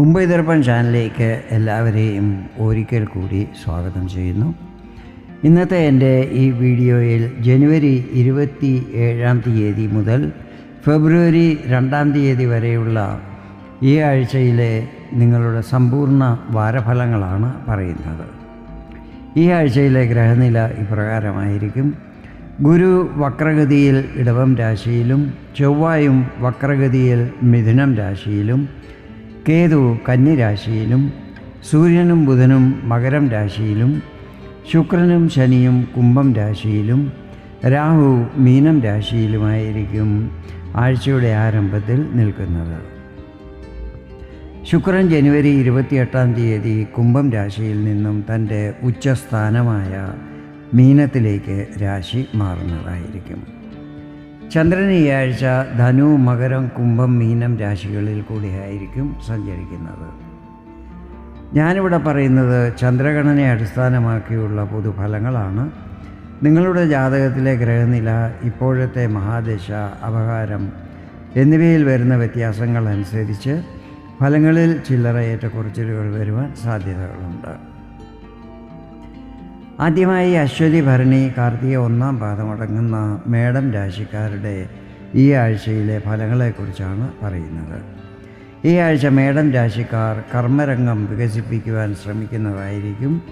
മുംബൈ ദർപ്പൺ ചാനലിലേക്ക് എല്ലാവരെയും ഒരിക്കൽ കൂടി സ്വാഗതം ചെയ്യുന്നു. ഇന്നത്തെ എന്റെ ഈ വീഡിയോയിൽ ജനുവരി ഇരുപത്തി ഏഴാം തീയതി മുതൽ ഫെബ്രുവരി രണ്ടാം തീയതി വരെയുള്ള ഈ ആഴ്ചയിലെ നിങ്ങളുടെ സമ്പൂർണ വാരഫലങ്ങളാണ് പറയുന്നത്. ഈ ആഴ്ചയിലെ ഗ്രഹനില ഇപ്രകാരമായിരിക്കും. ഗുരു വക്രഗതിയിൽ ഇടവം രാശിയിലും ചൊവ്വായും വക്രഗതിയിൽ മിഥുനം രാശിയിലും കേതു കന്നിരാശിയിലും സൂര്യനും ബുധനും മകരം രാശിയിലും ശുക്രനും ശനിയും കുംഭം രാശിയിലും രാഹു മീനം രാശിയിലുമായിരിക്കും ആഴ്ചയുടെ ആരംഭത്തിൽ നിൽക്കുന്നത്. ശുക്രൻ ജനുവരി ഇരുപത്തിയെട്ടാം തീയതി കുംഭം രാശിയിൽ നിന്നും തന്റെ ഉച്ചസ്ഥാനമായ മീനത്തിലേക്ക് രാശി മാറുന്നതായിരിക്കും. ചന്ദ്രൻ ഈ ആഴ്ച ധനു മകരം കുംഭം മീനം രാശികളിൽ കൂടിയായിരിക്കും സഞ്ചരിക്കുന്നത്. ഞാനിവിടെ പറയുന്നത് ചന്ദ്രഗണനയെ അടിസ്ഥാനമാക്കിയുള്ള പൊതുഫലങ്ങളാണ്. നിങ്ങളുടെ ജാതകത്തിലെ ഗ്രഹനില ഇപ്പോഴത്തെ മഹാദശ അപകാരം എന്നിവയിൽ വരുന്ന വ്യത്യാസങ്ങൾ അനുസരിച്ച് ഫലങ്ങളിൽ ചില്ലറ ഏറ്റക്കുറച്ചിലുകൾ വരുവാൻ സാധ്യതകളുണ്ട്. ആദ്യമായി അശ്വതി ഭരണി കാർത്തിക ഒന്നാം പാദമടങ്ങുന്ന മേടം രാശിക്കാരുടെ ഈ ആഴ്ചയിലെ ഫലങ്ങളെക്കുറിച്ചാണ് പറയുന്നത്. ഈ ആഴ്ച മേടം രാശിക്കാർ കർമ്മരംഗം വികസിപ്പിക്കുവാൻ ശ്രമിക്കുന്നതായിരിക്കും.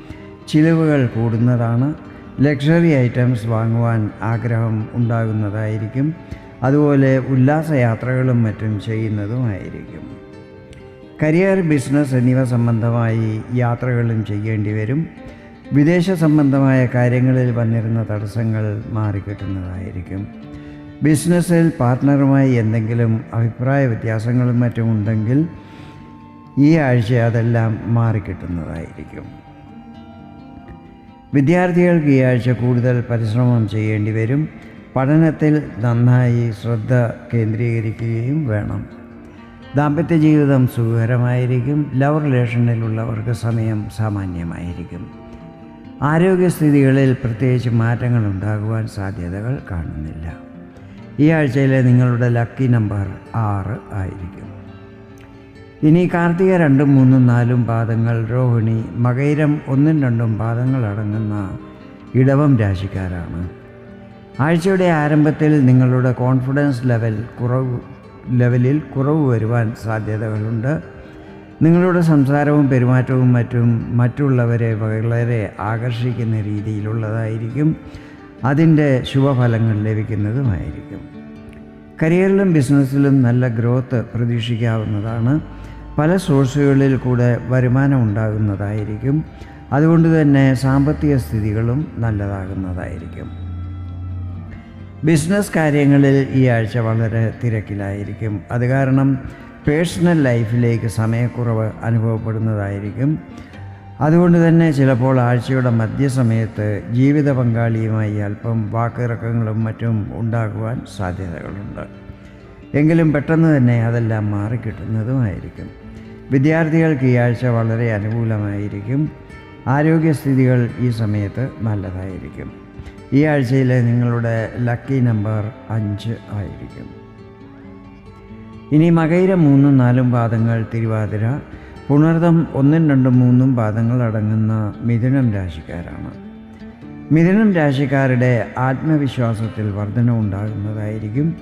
ചിലവുകൾ കൂടുന്നതാണ്. ലക്ഷറി ഐറ്റംസ് വാങ്ങുവാൻ ആഗ്രഹം ഉണ്ടാകുന്നതായിരിക്കും. അതുപോലെ ഉല്ലാസയാത്രകളും മറ്റും ചെയ്യുന്നതുമായിരിക്കും. കരിയർ ബിസിനസ് എന്നിവ സംബന്ധമായി യാത്രകളും ചെയ്യേണ്ടി വരും. വിദേശ സംബന്ധമായ കാര്യങ്ങളിൽ വന്നിരുന്ന തടസ്സങ്ങൾ മാറിക്കിട്ടുന്നതായിരിക്കും. ബിസിനസ്സിൽ പാർട്ട്ണറുമായി എന്തെങ്കിലും അഭിപ്രായ വ്യത്യാസങ്ങളും മറ്റും ഉണ്ടെങ്കിൽ ഈ ആഴ്ച അതെല്ലാം മാറിക്കിട്ടുന്നതായിരിക്കും. വിദ്യാർത്ഥികൾക്ക് ഈ ആഴ്ച കൂടുതൽ പരിശ്രമം ചെയ്യേണ്ടി വരും. പഠനത്തിൽ നന്നായി ശ്രദ്ധ കേന്ദ്രീകരിക്കുകയും വേണം. ദാമ്പത്യ ജീവിതം സുഖകരമായിരിക്കും. ലവ് റിലേഷനിലുള്ളവർക്ക് സമയം സാമാന്യമായിരിക്കും. ആരോഗ്യസ്ഥിതികളിൽ പ്രത്യേകിച്ച് മാറ്റങ്ങൾ ഉണ്ടാകുവാൻ സാധ്യതകൾ കാണുന്നില്ല. ഈ ആഴ്ചയിലെ നിങ്ങളുടെ ലക്കി നമ്പർ ആറ് ആയിരിക്കും. ഇനി കാർത്തിക രണ്ടും മൂന്നും നാലും പാദങ്ങൾ രോഹിണി മകൈരം ഒന്നും രണ്ടും പാദങ്ങൾ അടങ്ങുന്ന ഇടവം രാശിക്കാരാണ്. ആഴ്ചയുടെ ആരംഭത്തിൽ നിങ്ങളുടെ കോൺഫിഡൻസ് ലെവൽ കുറവ് ലെവലിൽ കുറവ് വരുവാൻ സാധ്യതകളുണ്ട്. നിങ്ങളുടെ സംസാരവും പെരുമാറ്റവും മറ്റും മറ്റുള്ളവരെ വളരെ ആകർഷിക്കുന്ന രീതിയിലുള്ളതായിരിക്കും. അതിന്റെ ശുഭഫലങ്ങൾ ലഭിക്കുന്നതുമായിരിക്കും. കരിയറിലും ബിസിനസ്സിലും നല്ല ഗ്രോത്ത് പ്രതീക്ഷിക്കാവുന്നതാണ്. പല സോഴ്സുകളിൽ കൂടെ വരുമാനം ഉണ്ടാകുന്നതായിരിക്കും. അതുകൊണ്ട് തന്നെ സാമ്പത്തിക സ്ഥിതികളും നല്ലതാകുന്നതായിരിക്കും. ബിസിനസ് കാര്യങ്ങളിൽ ഈ ആഴ്ച വളരെ തിരക്കിലായിരിക്കും. അത് കാരണം പേഴ്സണൽ ലൈഫിലേക്ക് സമയക്കുറവ് അനുഭവപ്പെടുന്നതായിരിക്കും. അതുകൊണ്ട് തന്നെ ചിലപ്പോൾ ആഴ്ചയുടെ മധ്യസമയത്ത് ജീവിത പങ്കാളിയുമായി അല്പം വാക്കിറക്കങ്ങളും മറ്റും ഉണ്ടാകുവാൻ സാധ്യതകളുണ്ട്. എങ്കിലും പെട്ടെന്ന് തന്നെ അതെല്ലാം മാറിക്കിട്ടുന്നതുമായിരിക്കും. വിദ്യാർത്ഥികൾക്ക് ഈ ആഴ്ച വളരെ അനുകൂലമായിരിക്കും. ആരോഗ്യസ്ഥിതികൾ ഈ സമയത്ത് നല്ലതായിരിക്കും. ഈ ആഴ്ചയിലെ നിങ്ങളുടെ ലക്കി നമ്പർ അഞ്ച് ആയിരിക്കും. ഇനി മകയിര മൂന്നും നാലും പാദങ്ങൾ തിരുവാതിര പുണർതം ഒന്നും രണ്ടും മൂന്നും പാദങ്ങൾ അടങ്ങുന്ന മിഥുനം രാശിക്കാരാണ്. മിഥുനം രാശിക്കാരുടെ ആത്മവിശ്വാസത്തിൽ വർധന ഉണ്ടാകുന്നതായിരിക്കും.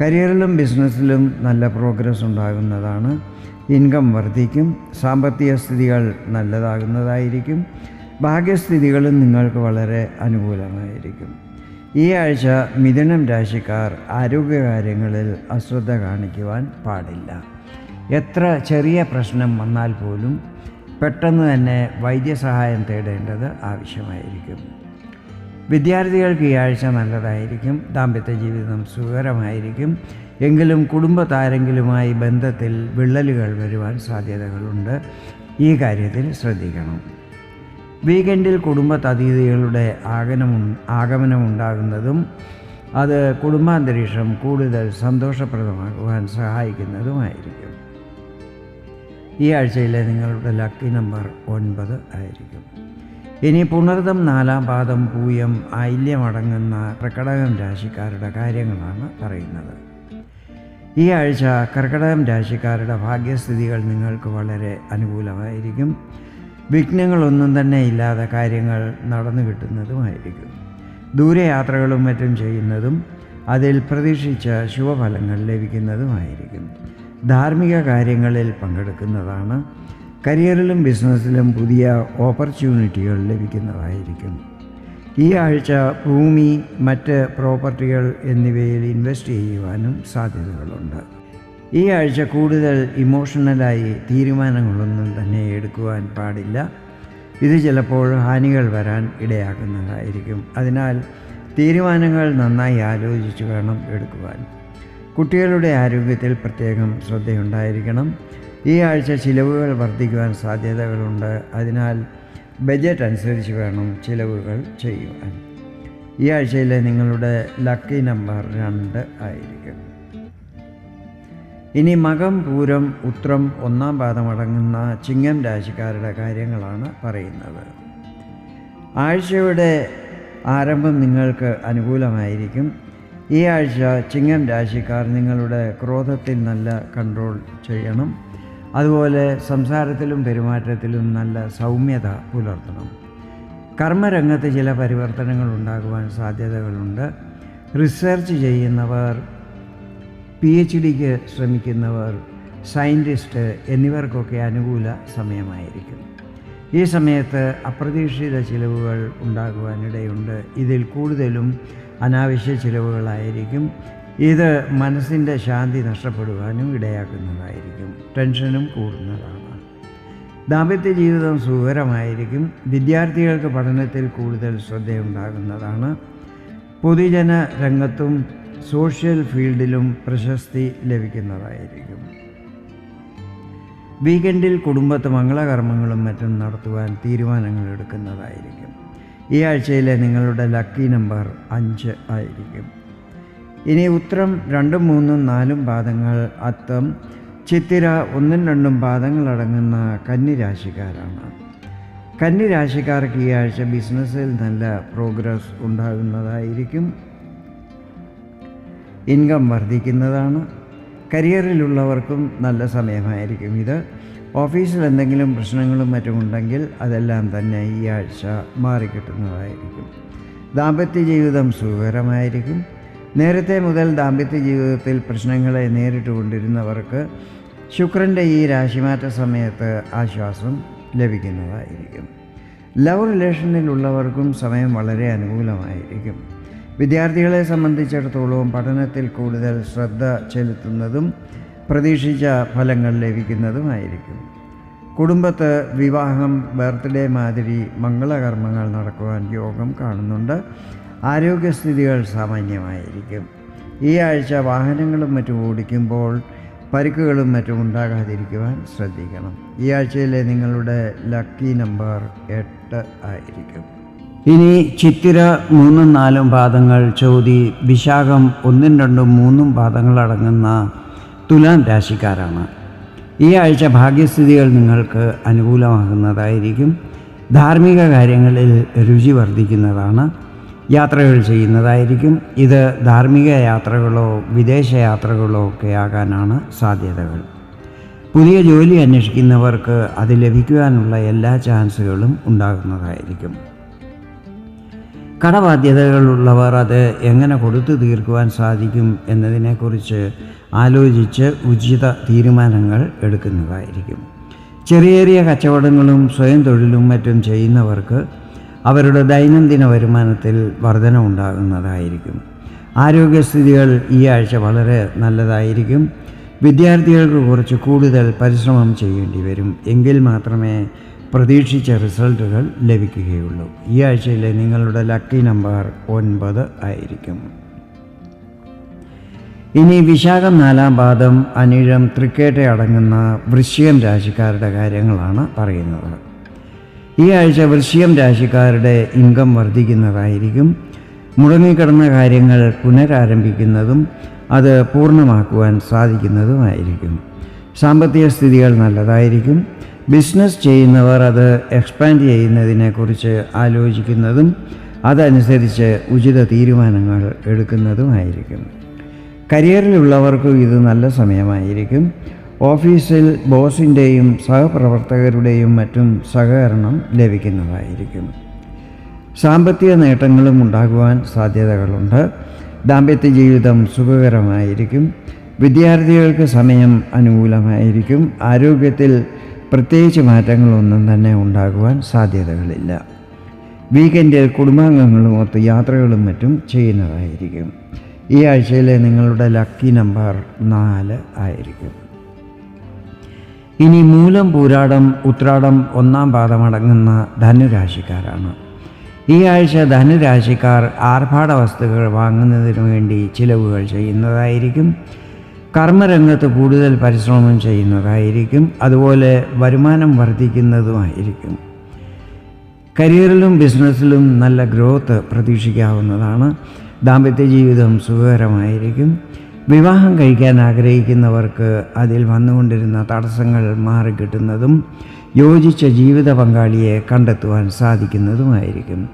കരിയറിലും ബിസിനസ്സിലും നല്ല പ്രോഗ്രസ് ഉണ്ടാകുന്നതാണ്. ഇൻകം വർദ്ധിക്കും സാമ്പത്തിക സ്ഥിതികൾ നല്ലതാകുന്നതായിരിക്കും. ഭാഗ്യസ്ഥിതികളും നിങ്ങൾക്ക് വളരെ അനുകൂലമായിരിക്കും. ഈ ആഴ്ച മിഥുനം രാശിക്കാർ ആരോഗ്യകാര്യങ്ങളിൽ അശ്രദ്ധ കാണിക്കുവാൻ പാടില്ല. എത്ര ചെറിയ പ്രശ്നം വന്നാൽ പോലും പെട്ടെന്ന് തന്നെ വൈദ്യസഹായം തേടേണ്ടത് ആവശ്യമായിരിക്കും. വിദ്യാർത്ഥികൾക്ക് ഈ ആഴ്ച നല്ലതായിരിക്കും ദാമ്പത്യ ജീവിതം സുഖകരമായിരിക്കും എങ്കിലും കുടുംബത്താരെങ്കിലുമായി ബന്ധത്തിൽ വിള്ളലുകൾ വരുവാൻ സാധ്യതകളുണ്ട്. ഈ കാര്യത്തിൽ ശ്രദ്ധിക്കണം. വീക്കെൻഡിൽ കുടുംബത്തതിഥികളുടെ ആഗമനം ആഗമനമുണ്ടാകുന്നതും അത് കുടുംബാന്തരീക്ഷം കൂടുതൽ സന്തോഷപ്രദമാക്കുവാൻ സഹായിക്കുന്നതുമായിരിക്കും. ഈ ആഴ്ചയിലെ നിങ്ങളുടെ ലക്കി നമ്പർ ഒൻപത് ആയിരിക്കും. ഇനി പുണർദം നാലാം പാദം പൂയം ഐല്യമടങ്ങുന്ന പ്രകടകം രാശിക്കാരുടെ കാര്യങ്ങളാണ് പറയുന്നത്. ഈ ആഴ്ച കർക്കടകം രാശിക്കാരുടെ ഭാഗ്യസ്ഥിതികൾ നിങ്ങൾക്ക് വളരെ അനുകൂലമായിരിക്കും. വിഘ്നങ്ങളൊന്നും തന്നെ ഇല്ലാതെ കാര്യങ്ങൾ നടന്നു കിട്ടുന്നതുമായിരിക്കും. ദൂരയാത്രകളും മറ്റും ചെയ്യുന്നതും അതിൽ പ്രതീക്ഷിച്ച ശുഭഫലങ്ങൾ ലഭിക്കുന്നതുമായിരിക്കും. ധാർമ്മിക കാര്യങ്ങളിൽ പങ്കെടുക്കുന്നതാണ്. കരിയറിലും ബിസിനസ്സിലും പുതിയ ഓപ്പർച്യൂണിറ്റികൾ ലഭിക്കുന്നതായിരിക്കും. ഈ ആഴ്ച ഭൂമി മറ്റ് പ്രോപ്പർട്ടികൾ എന്നിവയിൽ ഇൻവെസ്റ്റ് ചെയ്യുവാനും സാധ്യതകളുണ്ട്. ഈ ആഴ്ച കൂടുതൽ ഇമോഷണലായി തീരുമാനങ്ങളൊന്നും തന്നെ എടുക്കുവാൻ പാടില്ല. ഇത് ചിലപ്പോൾ ഹാനികൾ വരാൻ ഇടയാക്കുന്നതായിരിക്കും. അതിനാൽ തീരുമാനങ്ങൾ നന്നായി ആലോചിച്ച് വേണം എടുക്കുവാൻ. കുട്ടികളുടെ ആരോഗ്യത്തിൽ പ്രത്യേകം ശ്രദ്ധയുണ്ടായിരിക്കണം. ഈ ആഴ്ച ചിലവുകൾ വർദ്ധിക്കുവാൻ സാധ്യതകളുണ്ട്. അതിനാൽ ബജറ്റ് അനുസരിച്ച് വേണം ചിലവുകൾ ചെയ്യുവാൻ. ഈ ആഴ്ചയിലെ നിങ്ങളുടെ ലക്കി നമ്പർ രണ്ട് ആയിരിക്കും. ഇനി മകം പൂരം ഉത്രം ഒന്നാം പാദമടങ്ങുന്ന ചിങ്ങം രാശിക്കാരുടെ കാര്യങ്ങളാണ് പറയുന്നത്. ആഴ്ചയുടെ ആരംഭം നിങ്ങൾക്ക് അനുകൂലമായിരിക്കും. ഈ ആഴ്ച ചിങ്ങം രാശിക്കാർ നിങ്ങളുടെ ക്രോധത്തിൽ നല്ല കൺട്രോൾ ചെയ്യണം. അതുപോലെ സംസാരത്തിലും പെരുമാറ്റത്തിലും നല്ല സൗമ്യത പുലർത്തണം. കർമ്മരംഗത്ത് ചില പരിവർത്തനങ്ങൾ ഉണ്ടാകുവാൻ സാധ്യതകളുണ്ട്. റിസർച്ച് ചെയ്യുന്നവർ പി എച്ച് ഡിക്ക് ശ്രമിക്കുന്നവർ സയന്റിസ്റ്റ് എന്നിവർക്കൊക്കെ അനുകൂല സമയമായിരിക്കും. ഈ സമയത്ത് അപ്രതീക്ഷിത ചിലവുകൾ ഉണ്ടാകുവാനിടയുണ്ട്. ഇതിൽ കൂടുതലും അനാവശ്യ ചിലവുകളായിരിക്കും. ഇത് മനസ്സിന്റെ ശാന്തി നഷ്ടപ്പെടുവാനും ഇടയാക്കുന്നതായിരിക്കും. ടെൻഷനും കൂടുന്നതാണ്. ദാമ്പത്യ ജീവിതം സുഖകരമായിരിക്കും. വിദ്യാർത്ഥികൾക്ക് പഠനത്തിൽ കൂടുതൽ ശ്രദ്ധയുണ്ടാകുന്നതാണ്. പൊതുജന രംഗത്തും സോഷ്യൽ ഫീൽഡിലും പ്രശസ്തി ലഭിക്കുന്നതായിരിക്കും. വീക്കെൻഡിൽ കുടുംബത്ത് മംഗളകർമ്മങ്ങളും മറ്റും നടത്തുവാൻ തീരുമാനങ്ങൾ എടുക്കുന്നതായിരിക്കും. ഈ ആഴ്ചയിലെ നിങ്ങളുടെ ലക്കി നമ്പർ അഞ്ച് ആയിരിക്കും. ഇനി ഉത്തരം രണ്ടും മൂന്നും നാലും പാദങ്ങൾ അത്തം ചിത്തിര ഒന്നും രണ്ടും പാദങ്ങളടങ്ങുന്ന കന്നിരാശിക്കാരാണ്. കന്നിരാശിക്കാർക്ക് ഈ ആഴ്ച ബിസിനസ്സിൽ നല്ല പ്രോഗ്രസ് ഉണ്ടാകുന്നതായിരിക്കും. ഇൻകം വർദ്ധിക്കുന്നതാണ്. കരിയറിലുള്ളവർക്കും നല്ല സമയമായിരിക്കും ഇത്. ഓഫീസിൽ എന്തെങ്കിലും പ്രശ്നങ്ങളും മറ്റും ഉണ്ടെങ്കിൽ അതെല്ലാം തന്നെ ഈ ആഴ്ച മാറിക്കിട്ടുന്നതായിരിക്കും. ദാമ്പത്യ ജീവിതം സുഖകരമായിരിക്കും. നേരത്തെ മുതൽ ദാമ്പത്യ ജീവിതത്തിൽ പ്രശ്നങ്ങളെ നേരിട്ട് കൊണ്ടിരുന്നവർക്ക് ശുക്രന്റെ ഈ രാശിമാറ്റ സമയത്ത് ആശ്വാസം ലഭിക്കുന്നതായിരിക്കും. ലവ് റിലേഷനിലുള്ളവർക്കും സമയം വളരെ അനുകൂലമായിരിക്കും. വിദ്യാർത്ഥികളെ സംബന്ധിച്ചിടത്തോളം പഠനത്തിൽ കൂടുതൽ ശ്രദ്ധ ചെലുത്തുന്നതും പ്രതീക്ഷിച്ച ഫലങ്ങൾ ലഭിക്കുന്നതുമായിരിക്കും. കുടുംബത്ത് വിവാഹം ബർത്ത്ഡേ മാതിരി മംഗളകർമ്മങ്ങൾ നടക്കുവാൻ യോഗം കാണുന്നുണ്ട്. ആരോഗ്യസ്ഥിതികൾ സാമാന്യമായിരിക്കും. ഈ ആഴ്ച വാഹനങ്ങളും മറ്റും ഓടിക്കുമ്പോൾ പരിക്കുകളും മറ്റും ഉണ്ടാകാതിരിക്കുവാൻ ശ്രദ്ധിക്കണം. ഈ ആഴ്ചയിലെ നിങ്ങളുടെ ലക്കി നമ്പർ എട്ട് ആയിരിക്കും. ഇനി ചിത്തിര മൂന്നും നാലും പാദങ്ങൾ ചോതി വിശാഖം ഒന്നും രണ്ടും മൂന്നും പാദങ്ങൾ അടങ്ങുന്ന തുലാം രാശിക്കാരാണ്. ഈ ആഴ്ച ഭാഗ്യസ്ഥിതികൾ നിങ്ങൾക്ക് അനുകൂലമാകുന്നതായിരിക്കും. ധാർമ്മിക കാര്യങ്ങളിൽ രുചി വർദ്ധിക്കുന്നതാണ്. യാത്രകൾ ചെയ്യുന്നതായിരിക്കും. ഇത് ധാർമ്മിക യാത്രകളോ വിദേശ യാത്രകളോ ഒക്കെ ആകാനാണ് സാധ്യതകൾ. പുതിയ ജോലി അന്വേഷിക്കുന്നവർക്ക് അത് ലഭിക്കുവാനുള്ള എല്ലാ ചാൻസുകളും ഉണ്ടാകുന്നതായിരിക്കും. കടബാധ്യതകളുള്ളവർ അത് എങ്ങനെ കൊടുത്തു തീർക്കുവാൻ സാധിക്കും എന്നതിനെക്കുറിച്ച് ആലോചിച്ച് ഉചിത തീരുമാനങ്ങൾ എടുക്കുന്നതായിരിക്കും. ചെറിയ ചെറിയ കച്ചവടങ്ങളും സ്വയം തൊഴിലും മറ്റും ചെയ്യുന്നവർക്ക് അവരുടെ ദൈനംദിന വരുമാനത്തിൽ വർധന ഉണ്ടാകുന്നതായിരിക്കും. ആരോഗ്യസ്ഥിതികൾ ഈ ആഴ്ച വളരെ നല്ലതായിരിക്കും. വിദ്യാർത്ഥികൾക്ക് കുറച്ച് കൂടുതൽ പരിശ്രമം ചെയ്യേണ്ടി വരും. എങ്കിൽ മാത്രമേ പ്രതീക്ഷിച്ച റിസൾട്ടുകൾ ലഭിക്കുകയുള്ളൂ. ഈ ആഴ്ചയിലെ നിങ്ങളുടെ ലക്കി നമ്പർ ഒൻപത് ആയിരിക്കും. ഇനി വിശാഖം നാലാം പാദം അനിഴം തൃക്കേട്ട അടങ്ങുന്ന വൃശ്യം രാശിക്കാരുടെ കാര്യങ്ങളാണ് പറയുന്നത്. ഈ ആഴ്ച വൃശ്യം രാശിക്കാരുടെ ഇൻകം വർദ്ധിക്കുന്നതായിരിക്കും. മുടങ്ങിക്കിടന്ന കാര്യങ്ങൾ പുനരാരംഭിക്കുന്നതും അത് പൂർണമാക്കുവാൻ സാധിക്കുന്നതുമായിരിക്കും. സാമ്പത്തിക സ്ഥിതികൾ നല്ലതായിരിക്കും. ബിസിനസ് ചെയ്യുന്നവർ അത് എക്സ്പാൻഡ് ചെയ്യുന്നതിനെക്കുറിച്ച് ആലോചിക്കുന്നതും അതനുസരിച്ച് ഉചിത തീരുമാനങ്ങൾ എടുക്കുന്നതുമായിരിക്കും. കരിയറിലുള്ളവർക്കും ഇത് നല്ല സമയമായിരിക്കും. ഓഫീസിൽ ബോസിന്റെയും സഹപ്രവർത്തകരുടെയും മറ്റും സഹകരണം ലഭിക്കുന്നതായിരിക്കും. സാമ്പത്തിക നേട്ടങ്ങളും ഉണ്ടാകുവാൻ സാധ്യതകളുണ്ട്. ദാമ്പത്യ ജീവിതം സുഖകരമായിരിക്കും. വിദ്യാർത്ഥികൾക്ക് സമയം അനുകൂലമായിരിക്കും. ആരോഗ്യത്തിൽ പ്രത്യേകിച്ച് മാറ്റങ്ങളൊന്നും തന്നെ ഉണ്ടാകുവാൻ സാധ്യതകളില്ല. വീക്കെൻഡിൽ കുടുംബാംഗങ്ങളുമൊത്ത് യാത്രകളും മറ്റും ചെയ്യുന്നതായിരിക്കും. ഈ ആഴ്ചയിലെ നിങ്ങളുടെ ലക്കി നമ്പർ നാല് ആയിരിക്കും. ഇനി മൂലം പൂരാടം ഉത്രാടം ഒന്നാം പാദമടങ്ങുന്ന ധനുരാശിക്കാരാണ്. ഈ ആഴ്ച ധനുരാശിക്കാർ ആർഭാട വസ്തുക്കൾ വാങ്ങുന്നതിനു വേണ്ടി ചിലവുകൾ ചെയ്യുന്നതായിരിക്കും. കർമ്മരംഗത്ത് കൂടുതൽ പരിശ്രമം ചെയ്യുന്നതായിരിക്കും. അതുപോലെ വരുമാനം വർദ്ധിക്കുന്നതുമായിരിക്കും. കരിയറിലും ബിസിനസ്സിലും നല്ല ഗ്രോത്ത് പ്രതീക്ഷിക്കാവുന്നതാണ്. ദാമ്പത്യ ജീവിതം സുഖകരമായിരിക്കും. വിവാഹം കഴിക്കാൻ ആഗ്രഹിക്കുന്നവർക്ക് അതിൽ വന്നുകൊണ്ടിരുന്ന തടസ്സങ്ങൾ മാറിക്കിട്ടുന്നതും യോജിച്ച ജീവിത പങ്കാളിയെ കണ്ടെത്തുവാൻ സാധിക്കുന്നതുമായിരിക്കും.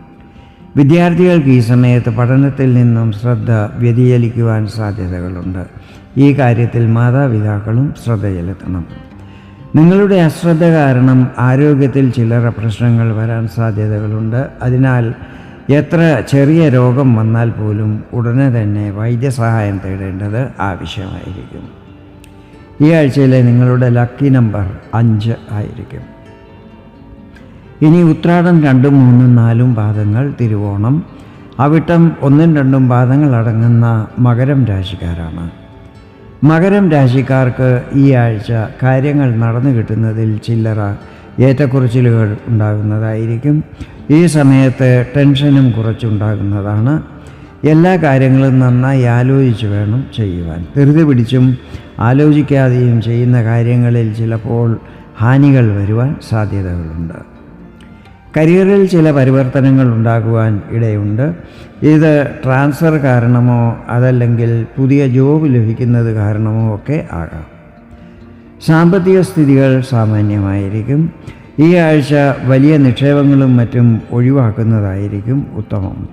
വിദ്യാർത്ഥികൾക്ക് ഈ സമയത്ത് പഠനത്തിൽ നിന്നും ശ്രദ്ധ വ്യതിചലിക്കുവാൻ സാധ്യതകളുണ്ട്. ഈ കാര്യത്തിൽ മാതാപിതാക്കളും ശ്രദ്ധ ചെലുത്തണം നിങ്ങളുടെ അശ്രദ്ധ കാരണം ആരോഗ്യത്തിൽ ചില്ലറ പ്രശ്നങ്ങൾ വരാൻ സാധ്യതകളുണ്ട്. അതിനാൽ എത്ര ചെറിയ രോഗം വന്നാൽ പോലും ഉടനെ തന്നെ വൈദ്യസഹായം തേടേണ്ടത് ആവശ്യമായിരിക്കും. ഈ ആഴ്ചയിലെ നിങ്ങളുടെ ലക്കി നമ്പർ അഞ്ച് ആയിരിക്കും. ഇനി ഉത്രാടം രണ്ടും മൂന്നും നാലും പാദങ്ങൾ തിരുവോണം. അവിട്ടം ഒന്നും രണ്ടും പാദങ്ങൾ അടങ്ങുന്ന മകരം രാശിക്കാരാണ്. മകരം രാശിക്കാർക്ക് ഈ ആഴ്ച കാര്യങ്ങൾ നടന്നു കിട്ടുന്നതിൽ ചില്ലറ ഏറ്റക്കുറച്ചിലുകൾ ഉണ്ടാകുന്നതായിരിക്കും. ഈ സമയത്ത് ടെൻഷനും കുറച്ചുണ്ടാകുന്നതാണ്. എല്ലാ കാര്യങ്ങളും നന്നായി ആലോചിച്ച് വേണം ചെയ്യുവാൻ. ധൃതി പിടിച്ചും ആലോചിക്കാതെയും ചെയ്യുന്ന കാര്യങ്ങളിൽ ചിലപ്പോൾ ഹാനികൾ വരുവാൻ സാധ്യതകളുണ്ട്. കരിയറിൽ ചില പരിവർത്തനങ്ങൾ ഉണ്ടാകുവാൻ ഇടയുണ്ട്. ഇത് ട്രാൻസ്ഫർ കാരണമോ അതല്ലെങ്കിൽ പുതിയ ജോബ് ലഭിക്കുന്നത് കാരണമോ ഒക്കെ ആകാം. സാമ്പത്തിക സ്ഥിതികൾ സാമാന്യമായിരിക്കും. ഈ ആഴ്ച വലിയ നിക്ഷേപങ്ങളും മറ്റും ഒഴിവാക്കുന്നതായിരിക്കും ഉത്തമം.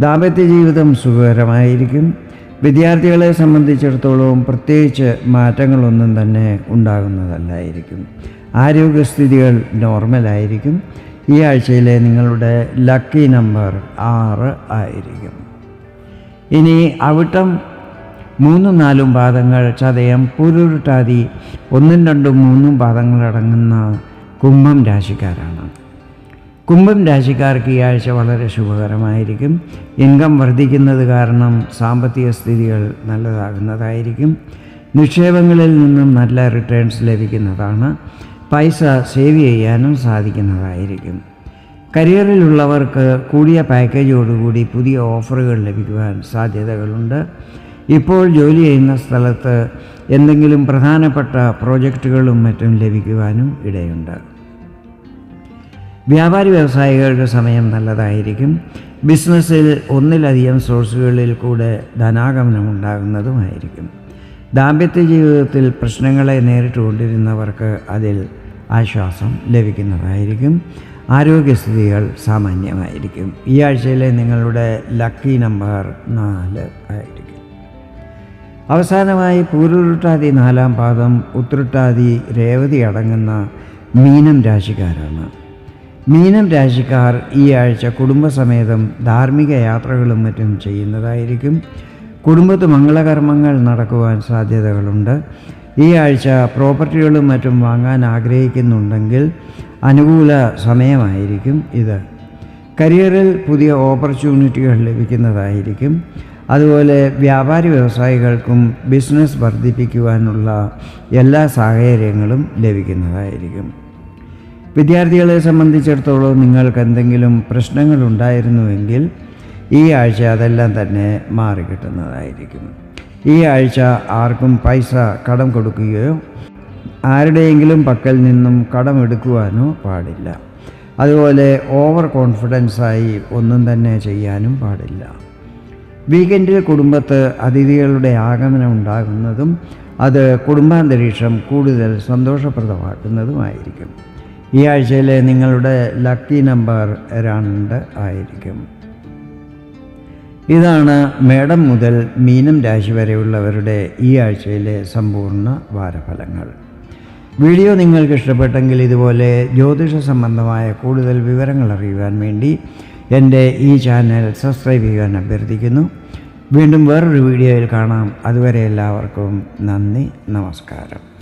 ദാമ്പത്യ ജീവിതം സുഖകരമായിരിക്കും. വിദ്യാർത്ഥികളെ സംബന്ധിച്ചിടത്തോളം പ്രത്യേകിച്ച് മാറ്റങ്ങളൊന്നും തന്നെ ഉണ്ടാകുന്നതല്ലായിരിക്കും. ആരോഗ്യസ്ഥിതികൾ നോർമലായിരിക്കും. ഈ ആഴ്ചയിലെ നിങ്ങളുടെ ലക്കി നമ്പർ ആറ് ആയിരിക്കും. ഇനി അവിട്ടം മൂന്നും നാലും പാദങ്ങൾ ചതയം പുരുരുട്ടാതി ഒന്നും രണ്ടും മൂന്നും പാദങ്ങളടങ്ങുന്ന കുംഭം രാശിക്കാരാണ്. കുംഭം രാശിക്കാർക്ക് ഈ ആഴ്ച വളരെ ശുഭകരമായിരിക്കും. ഇൻകം വർദ്ധിക്കുന്നത് കാരണം സാമ്പത്തിക സ്ഥിതികൾ നല്ലതാകുന്നതായിരിക്കും. നിക്ഷേപങ്ങളിൽ നിന്നും നല്ല റിട്ടേൺസ് ലഭിക്കുന്നതാണ്. പൈസ സേവ് ചെയ്യാനും സാധിക്കുന്നതായിരിക്കും. കരിയറിലുള്ളവർക്ക് കൂടിയ പാക്കേജോടുകൂടി പുതിയ ഓഫറുകൾ ലഭിക്കുവാൻ സാധ്യതകളുണ്ട്. ഇപ്പോൾ ജോലി ചെയ്യുന്ന സ്ഥലത്ത് എന്തെങ്കിലും പ്രധാനപ്പെട്ട പ്രോജക്റ്റുകളും മറ്റും ലഭിക്കുവാനും ഇടയുണ്ട്. വ്യാപാരി വ്യവസായികളുടെ സമയം നല്ലതായിരിക്കും. ബിസിനസ്സിൽ ഒന്നിലധികം സോഴ്സുകളിൽ കൂടെ ധനാഗമനം ഉണ്ടാകുന്നതുമായിരിക്കും. ദാമ്പത്യ ജീവിതത്തിൽ പ്രശ്നങ്ങളെ നേരിട്ടുകൊണ്ടിരുന്നവർക്ക് അതിൽ ആശ്വാസം ലഭിക്കുന്നതായിരിക്കും. ആരോഗ്യസ്ഥിതികൾ സാമാന്യമായിരിക്കും. ഈ ആഴ്ചയിലെ നിങ്ങളുടെ ലക്കി നമ്പർ നാല് ആയിരിക്കും. അവസാനമായി പൂരുരുട്ടാതി നാലാം പാദം ഉത്രട്ടാതി രേവതി അടങ്ങുന്ന മീനം രാശിക്കാരാണ്. മീനം രാശിക്കാർ ഈ ആഴ്ച കുടുംബസമേതം ധാർമ്മിക യാത്രകളും മറ്റും ചെയ്യുന്നതായിരിക്കും. കുടുംബത്ത് മംഗളകർമ്മങ്ങൾ നടക്കുവാൻ സാധ്യതകളുണ്ട്. ഈ ആഴ്ച പ്രോപ്പർട്ടികളും മറ്റും വാങ്ങാൻ ആഗ്രഹിക്കുന്നുണ്ടെങ്കിൽ അനുകൂല സമയമായിരിക്കും ഇത്. കരിയറിൽ പുതിയ ഓപ്പർച്യൂണിറ്റികൾ ലഭിക്കുന്നതായിരിക്കും. അതുപോലെ വ്യാപാരി വ്യവസായികൾക്കും ബിസിനസ് വർദ്ധിപ്പിക്കുവാനുള്ള എല്ലാ സാഹചര്യങ്ങളും ലഭിക്കുന്നതായിരിക്കും. വിദ്യാർത്ഥികളെ സംബന്ധിച്ചിടത്തോളം നിങ്ങൾക്ക് എന്തെങ്കിലും പ്രശ്നങ്ങൾ ഉണ്ടായിരുന്നുവെങ്കിൽ ഈ ആഴ്ച അതെല്ലാം തന്നെ മാറിക്കിട്ടുന്നതായിരിക്കും. ഈ ആഴ്ച ആർക്കും പൈസ കടം കൊടുക്കുകയോ ആരുടെയെങ്കിലും പക്കൽ നിന്നും കടം എടുക്കുവാനോ പാടില്ല. അതുപോലെ ഓവർ കോൺഫിഡൻസായി ഒന്നും തന്നെ ചെയ്യാനും പാടില്ല. വീക്കെൻഡിൽ കുടുംബത്ത് അതിഥികളുടെ ആഗമനം ഉണ്ടാകുന്നതും അത് കുടുംബാന്തരീക്ഷം കൂടുതൽ സന്തോഷപ്രദമാക്കുന്നതുമായിരിക്കും. ഈ ആഴ്ചയിലെ നിങ്ങളുടെ ലക്കി നമ്പർ രണ്ട് ആയിരിക്കും. ഇതാണ് മേടം മുതൽ മീനം രാശി വരെയുള്ളവരുടെ ഈ ആഴ്ചയിലെ സമ്പൂർണ വാരഫലങ്ങൾ. വീഡിയോ നിങ്ങൾക്ക് ഇഷ്ടപ്പെട്ടെങ്കിൽ ഇതുപോലെ ജ്യോതിഷ സംബന്ധമായ കൂടുതൽ വിവരങ്ങൾ അറിയുവാൻ വേണ്ടി എന്റെ ഈ ചാനൽ സബ്സ്ക്രൈബ് ചെയ്യാൻ അഭ്യർത്ഥിക്കുന്നു. വീണ്ടും വേറൊരു വീഡിയോയിൽ കാണാം. അതുവരെ എല്ലാവർക്കും നന്ദി നമസ്കാരം.